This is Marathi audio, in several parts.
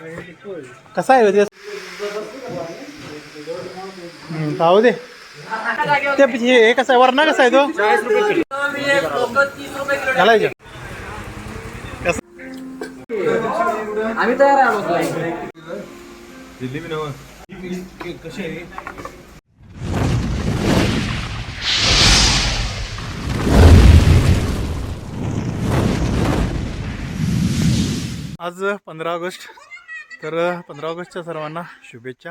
कसा आहे हो ते हम्म, पाहू दे. ते हे कसं आहे? वरणा कसा आहे तो? घालायचं. आम्ही तयार आहे आज पंधरा ऑगस्ट. तर पंधरा ऑगस्टच्या सर्वांना शुभेच्छा.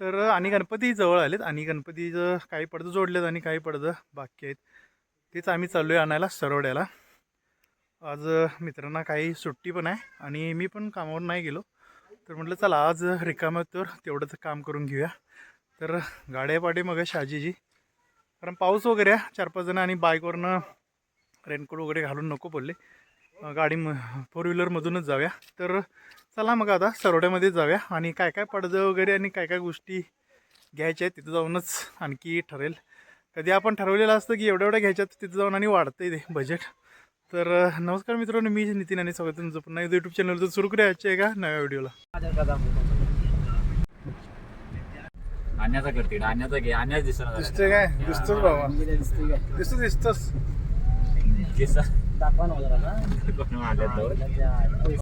तर आणि गणपती जवळ आलेत आणि गणपतीचं काही पडदं जोडलेत आणि काही पडदं बाकी आहेत. तेच आम्ही चाललो आहे आणायला सरवड्याला आज मित्रांना काही सुट्टी पण आहे आणि मी पण कामावर नाही गेलो. तर म्हटलं चला आज रिकामं तर तेवढंच काम करून घेऊया. तर गाड्या पाडे मग शाजीजी. कारण पाऊस वगैरे आहे चार पाच जण आणि बाईकवरनं रेनकोट वगैरे घालून नको बोलले. गाडी म फोर व्हीलरमधूनच जाऊया. तर चला मग आता सरवड्यामध्ये जाऊया. आणि काय काय पडदं वगैरे आणि काय काय गोष्टी घ्यायच्या आहेत तिथं जाऊनच आणखी ठरेल. कधी आपण ठरवलेलं असतं की एवढ्या एवढ्या घ्यायच्यात तिथं जाऊन आणि वाढतंय ते बजेट तर नमस्कार मित्रांनो मी नितीन आणि सगळं तुमचं पुन्हा यूट्यूब चॅनल तर सुरू करूया आजच्या एका नव्या व्हिडिओला करते दिसतोय काय दिसतोच बाबा दिसतो दिसतोस दाखवा ना जरा ना.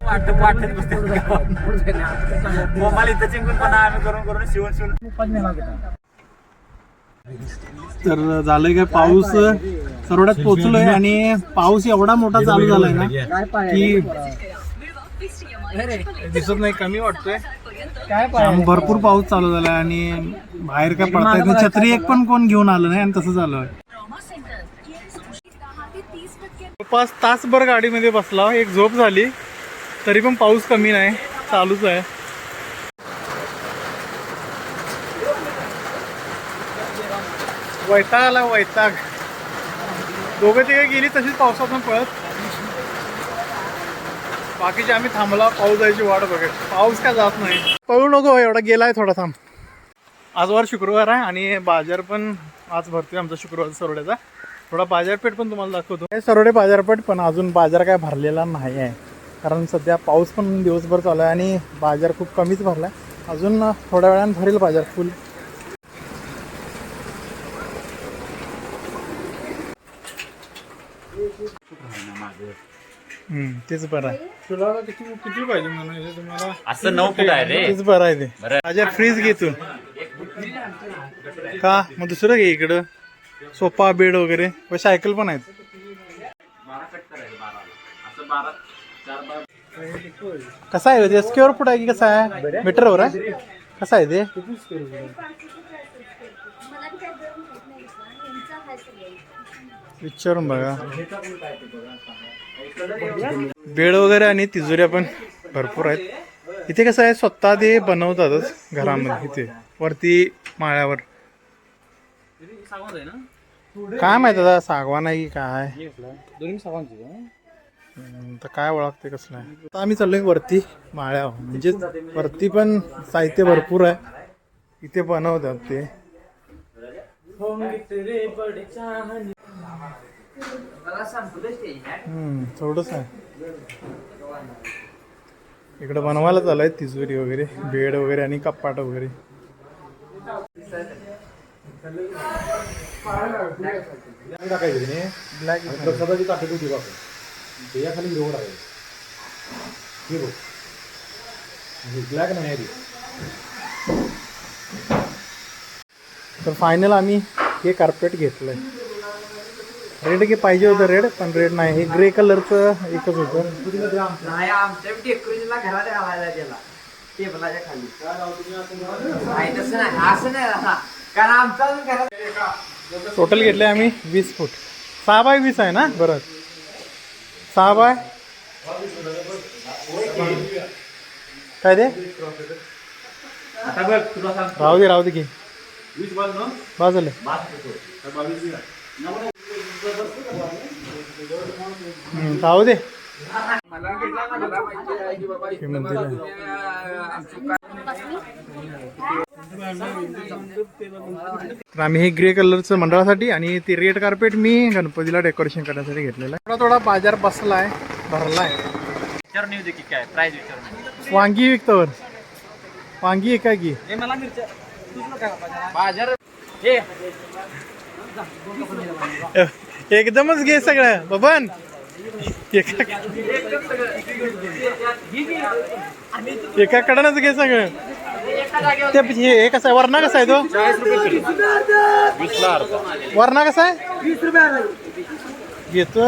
वाटत वाटत बसते. मोबाईल इथं चिंकून पण आम्ही करून शिवून शिवून. तर झालंय काय पाऊस? सरवड्यात पोचलोय आणि पाऊस एवढा मोठा चालू झालाय ना की दिसत नाही कमी वाटतोय. भरपूर पाऊस चालू झालाय आणि बाहेर काय पडता येत नाही. छत्री एक पण कोण घेऊन आलं नाही आणि तसं झालं आहे ट्रॉमा सेंटर हे सुरक्षित दहा ते तीस टक्के जवळपास तासभर गाडीमध्ये बसला. एक झोप झाली. तरी पण पाऊस कमी नाही. चालूच आहे. वैताग आला वैताग. दोघं तिघे गेली तशीच पावसातून पळत. बाकीचे आम्ही थांबला. पाऊस जायची वाट बघत. पाऊस काय जात नाही. पळू नको एवढा गेलाय थोडा थांब. आजवार शुक्रवार आहे आणि बाजार पण आज भरतोय आमचा शुक्रवार सरवड्याचा थोडा बाजारपेठ पण तुम्हाला दाखवतो. हे सरवडे बाजारपेठ पण अजून बाजार काय भरलेला नाही आहे कारण सध्या पाऊस पण दिवसभर चालू आहे आणि बाजार खूप कमीच भरला आहे अजून थोड्या वेळानं भरेल बाजार फुल. हम्म, तेच बरं आहे. तुला किती किती पाहिजे मला तुम्हाला असं नऊ फूट आहे रे. तेच बरं आहे ते. बाजार फ्रीज घे तू का? मग दुसरं घे इकडं. सोफा बेड वगैरे. व सायकल पण आहेत. कसा आहे? ते स्क्वेअर फूट आहे की कसा आहे? मीटरवर आहे? कसा आहे ते? विचारून बघा. बेड वगैरे आणि तिजोऱ्या पण भरपूर आहेत. इथे कसं आहे? स्वतः ते बनवतातच घरामध्ये. इथे. वरती माळ्यावर. काय माहीत आता सागवान आहे की काय? दोन्ही सावांची हम्म, तर काय ओळखते कसलं आहे? आता आम्ही चाललोय वरती माळ्यावर. म्हणजे वरती पण साहित्य भरपूर आहे. इथे बनवतात ते. हम्म थोडंच आहे. इकडे बनवायला चालू तिजोरी वगैरे बेड वगैरे आणि कपाट वगैरे. ब्लॅक नाही तर फायनल आम्ही हे कार्पेट घेतलंय. रेड की पाहिजे होतं रेड पण रेड नाही. हे ग्रे कलरचं एकच होतं. नाही आमच्या डेकोरेशनला घरात घालायला गेला. टेबलाच्या खाली. नाही तसं नाही. असं नाही. कारण आमचा अजून घरात टोटल घेतले आम्ही वीस फूट. सहा बाय वीस आहे ना? बरं. सहा बाय काय सांग राहू दे राहू दे की बाजूला. राहू दे. हे मंदिर. तर आम्ही हे ग्रे कलरचं मंडळासाठी आणि ते रेड कार्पेट मी गणपतीला डेकोरेशन करण्यासाठी घेतलेलं आहे. थोडा थोडा बाजार बसला आहे भरला आहे काय वांगी विकतावर. वांगी आहे काय की? बाजार. एकदमच घे सगळं बबन. एका एका कडनच घे सगळं. ते हे हे कसं आहे? वरणा कसा आहे तो? वरणा कसा आहे? घेतो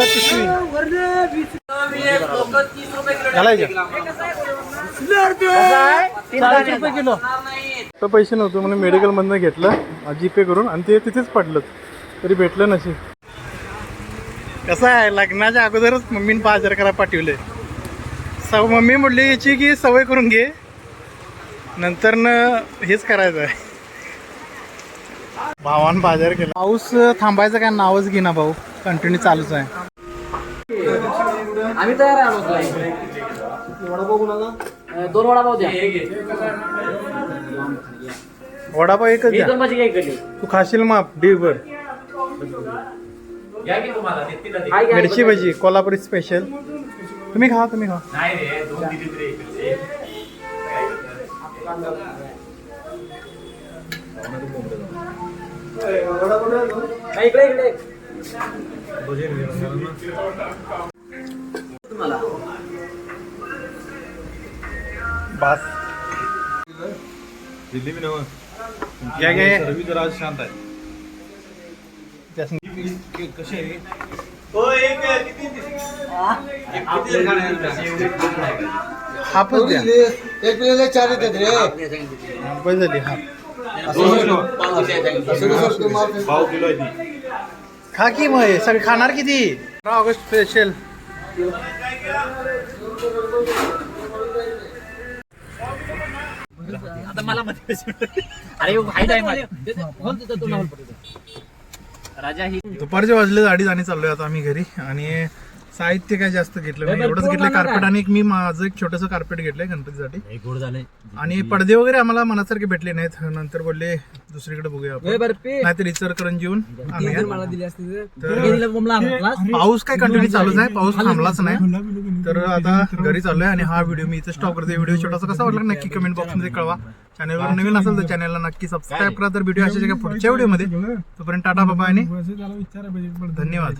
रुपये किलो. तर पैसे नव्हते म्हणून मेडिकल मधनं घेतलं जी पे करून आणि ते तिथेच पडलं. तरी भेटलं नशीब. कसं आहे? लग्नाच्या अगोदरच मम्मीने बाजार करा पाठवले. सव मम्मी म्हटली याची की सवय करून घे. नंतर न हेच करायचं आहे. भावान बाजार केला. पाऊस थांबायचं काय? नावच घेना भाऊ. कंटिन्यू चालूच आहे. आम्ही तयार आहे दोन वडापाव द्या. वडापाव एकच द्या. तू खाशील माप ना. काय मिरची भजी कोल्हापुरी स्पेशल तुम्ही खा तुम्ही खा. नाही रे दोन दिली तरी इकडचे. इकडे इकडे तुम्हाला बास घ्या घ्या त्यासनी- हाफच द्या. एक चार येतात रे. बस झाली हाफ खा की मग हे? सगळे खाणार किती? पंधरा ऑगस्ट स्पेशल आता मला मध्ये अरे हाईट आहे माझी. राजा ही दुपारचे वाजले अडीच आणि चाललोय आता आम्ही घरी. आणि साहित्य काय जास्त घेतलं नाही. एवढंच घेतलं कार्पेट आणि एक मी माझं एक छोटस कार्पेट घेतलंय गणपतीसाठी. गोड झालंय. आणि पडदे वगैरे आम्हाला मनासारखे भेटले नाहीत. नंतर बोलले दुसरीकडे बघूया आपण. नाहीतर इचरकरंजी येऊन आणूया मला दिली असती तर पाऊस काय कंटिन्यू चालूच आहे पाऊस थांबलाच नाही. तर आता घरी चाललोय आणि हा व्हिडिओ मी इथे स्टॉप करते व्हिडिओ छोटासा कसा वाटला? नक्की कमेंट बॉक्समध्ये कळवा. चॅनलवर नवीन असेल तर चॅनलला नक्की सबस्क्राईब करा. तर व्हिडिओ अशा पुढच्या व्हिडिओमध्ये तोपर्यंत टाटा बाबा आणि धन्यवाद.